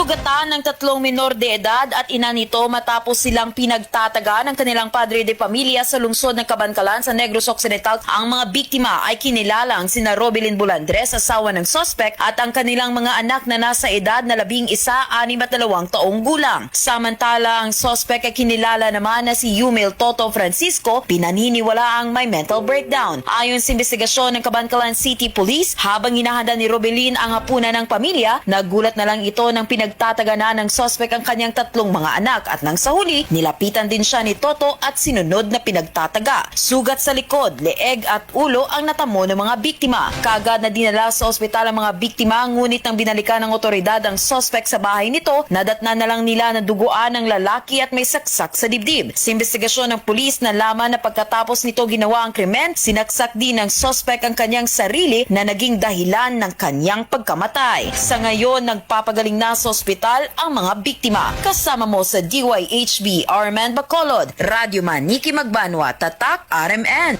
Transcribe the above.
Nasugatan ng tatlong minor de edad at ina nito matapos silang pinagtataga ng kanilang padre de pamilya sa lungsod ng Kabankalan sa Negros Occidental. Ang mga biktima ay kinilalang sina Robilin Bulandres, asawa ng sospek, at ang kanilang mga anak na nasa edad na labing isa, anim at dalawang taong gulang. Samantala, ang sospek ay kinilala naman na si Yumil Toto Francisco, pinaniniwala ang may mental breakdown. Ayon sa investigasyon ng Kabankalan City Police, habang hinahanda ni Robelin ang hapunan ng pamilya, nagulat na lang ito ng pinagtatagana ng sospek ang kanyang tatlong mga anak at nang sa huli, nilapitan din siya ni Toto at sinunod na pinagtataga. Sugat sa likod, leeg at ulo ang natamo ng mga biktima. Kagad na dinala sa ospital ang mga biktima ngunit nang binalikan ng otoridad ang sospek sa bahay nito, nadatna na lang nila na duguan ng lalaki at may saksak sa dibdib. Sa investigasyon ng pulis, nalaman na pagkatapos nito ginawa ang krimen, sinaksak din ng sospek ang kanyang sarili na naging dahilan ng kanyang pagkamatay. Sa ngayon, nagpapagaling na sa ospital ang mga biktima. Kasama mo sa DYHB, Arman Bacolod, Radyo Man, Niki Magbanwa, Tatak, RMN.